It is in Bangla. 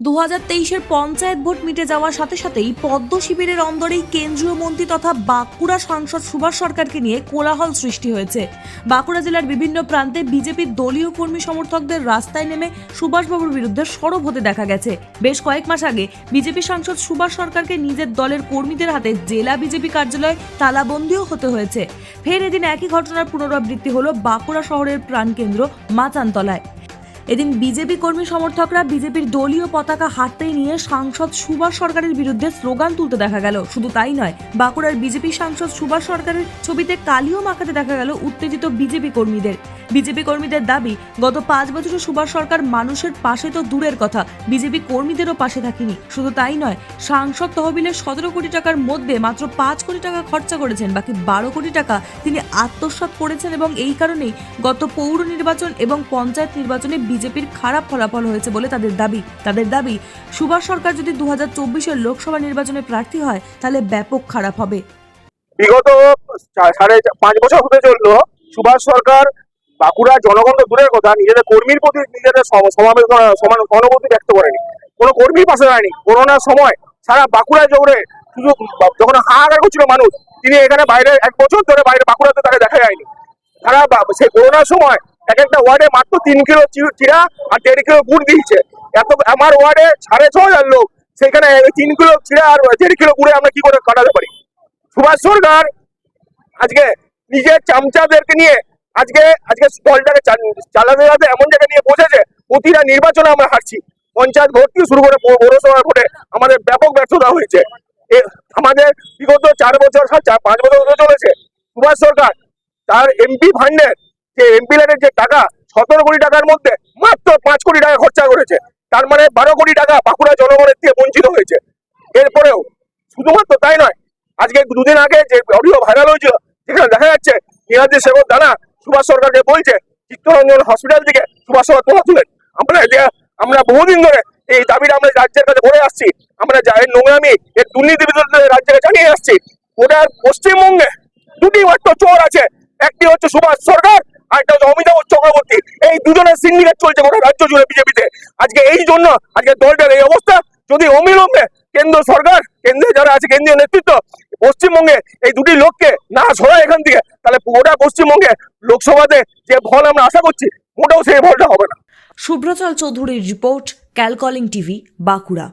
দু হাজার তেইশের পঞ্চায়েত ভোট মিটে যাওয়ার সাথে সাথেই পদ্ম শিবিরের অন্দরেই কেন্দ্রীয় মন্ত্রী তথা বাঁকুড়া সাংসদ সুভাষ সরকারকে নিয়ে কোলাহল সৃষ্টি হয়েছে। বাঁকুড়া জেলার বিভিন্ন প্রান্তে বিজেপির দলীয় কর্মী সমর্থকদের রাস্তায় নেমে সুভাষবাবুর বিরুদ্ধে সরব হতে দেখা গেছে। বেশ কয়েক মাস আগে বিজেপি সাংসদ সুভাষ সরকারকে নিজের দলের কর্মীদের হাতে জেলা বিজেপি কার্যালয় তালাবন্দিও হতে হয়েছে। ফের এদিন একই ঘটনার পুনরাবৃত্তি হলো বাঁকুড়া শহরের প্রাণকেন্দ্র মাচানতলায়। এদিন বিজেপি কর্মী সমর্থকরা বিজেপির দলীয় পতাকা হাতে নিয়ে সাংসদ সুভাষ সরকারের বিরুদ্ধে স্লোগান তুলতে দেখা গেল। শুধু তাই নয়, বাঁকুড়ার বিজেপি সাংসদ সুভাষ সরকারের ছবিতে কালিও মাখাতে দেখা গেল উত্তেজিত বিজেপি কর্মীদের। বিজেপি কর্মীদের দাবি, গত পাঁচ বছরে সুভাষ সরকার মানুষের পাশে তো দূরের কথা, বিজেপি কর্মীদেরও পাশে থাকেনি। শুধু তাই নয়, সাংসদ তহবিলের সতেরো কোটি টাকার মধ্যে মাত্র পাঁচ কোটি টাকা খরচা করেছেন, বাকি বারো কোটি টাকা তিনি আত্মসাৎ করেছেন এবং এই কারণেই গত পৌর নির্বাচন এবং পঞ্চায়েত নির্বাচনে বিজেপির খারাপ ফলাফল হয়েছে বলে তাদের দাবি। তাদের দাবি, সুভাষ সরকার যদি দু হাজার লোকসভা নির্বাচনে প্রার্থী হয়, তাহলে ব্যাপক খারাপ হবে। বিগত সাড়ে পাঁচ বছর হতে চলল, সুভাষ সরকার বাঁকুড়া জনগণ তো দূরের কথা, নিজেদের কর্মীর প্রতি নিজেদের সমাবেশ সমান সহানুভূতি ব্যক্ত করেনি। কোনো কর্মীর পাশে দাঁড়ায়নি। করোনার সময় সারা বাঁকুড়া জোরে শুধু যখন হাহাকার করছিল মানুষ, তিনি এখানে বাইরে এক বছর ধরে বাইরে বাঁকুড়াতে তাকে দেখা যায়নি। তারা সেই করোনার সময় এক একটা ওয়ার্ডে মাত্র তিন কিলো চিরা আর দেড় কিলো গুড় দিয়েছে। এত আমার ওয়ার্ডে সাড়ে ছ হাজার লোক, সেখানে তিন কিলো চিরা আর দেড় কিলো গুড়ে আমরা কি করে কাটাতে পারি? সুভাষ সরকার আজকে নিজের চামচাদেরকে নিয়ে আজকে আজকে দলটাকে চাল- চালাতে চালাতে এমন জায়গায় নিয়ে বসেছে, প্রতিটা নির্বাচনে আমরা হারছি। পঞ্চায়েত ভোট থেকে শুরু করে পৌরসভা ভোটে আমাদের ব্যাপক ব্যর্থতা হয়েছে। আমাদের বিগত চার বছর পাঁচ বছর হতে চলেছে। সুভাষ সরকার, তার এমপি ফান্ডের যে এমপি ল্যান্ডের যে টাকা, সতেরো কোটি টাকার মধ্যে মাত্র পাঁচ কোটি টাকা খরচা করেছে। তার মানে বারো কোটি টাকা বাঁকুড়া জনগণের থেকে বঞ্চিত হয়েছে। এরপরেও শুধুমাত্র তাই নয়, আজকে দুদিন আগে যে অডিও ভাইরাল হয়েছিল যেখানে দেখা যাচ্ছে মিরাজি সেবক দানা সুভাষ সরকারকে বলছে, চিত্তরঞ্জন হসপিটাল থেকে সুভাষ সরকার তোলা তুলেন আমরা আমরা বহুদিন ধরে এই দাবিটা আমরা রাজ্যের কাছে বলে আসছি। আমরা এর নোংরামি, এর দুর্নীতি বিরুদ্ধে রাজ্যকে জানিয়ে আসছি। ওটা পশ্চিমবঙ্গে দুটি মাত্র চোর আছে। একটি হচ্ছে সুভাষ সরকার, আর একটা হচ্ছে অমিতাভ চক্রবর্তী। এই দুজনের সিন্ডিকেট চলছে গোটা রাজ্য জুড়ে বিজেপিতে। আজকে এই জন্য আজকে দলটার এই অবস্থা। যদি অবিলম্বে কেন্দ্র সরকার কেন্দ্রে যারা আছে, কেন্দ্রীয় নেতৃত্ব, পশ্চিমবঙ্গে এই দুটি লোককে না সরায় এখান থেকে, তাহলে পুরোটা পশ্চিমবঙ্গে লোকসভাতে যে ফল আমরা আশা করছি, মোটেও সেই ফলটা হবে না। শুভ্রচল চৌধুরীর রিপোর্ট, ক্যালকলিং টিভি, বাঁকুড়া।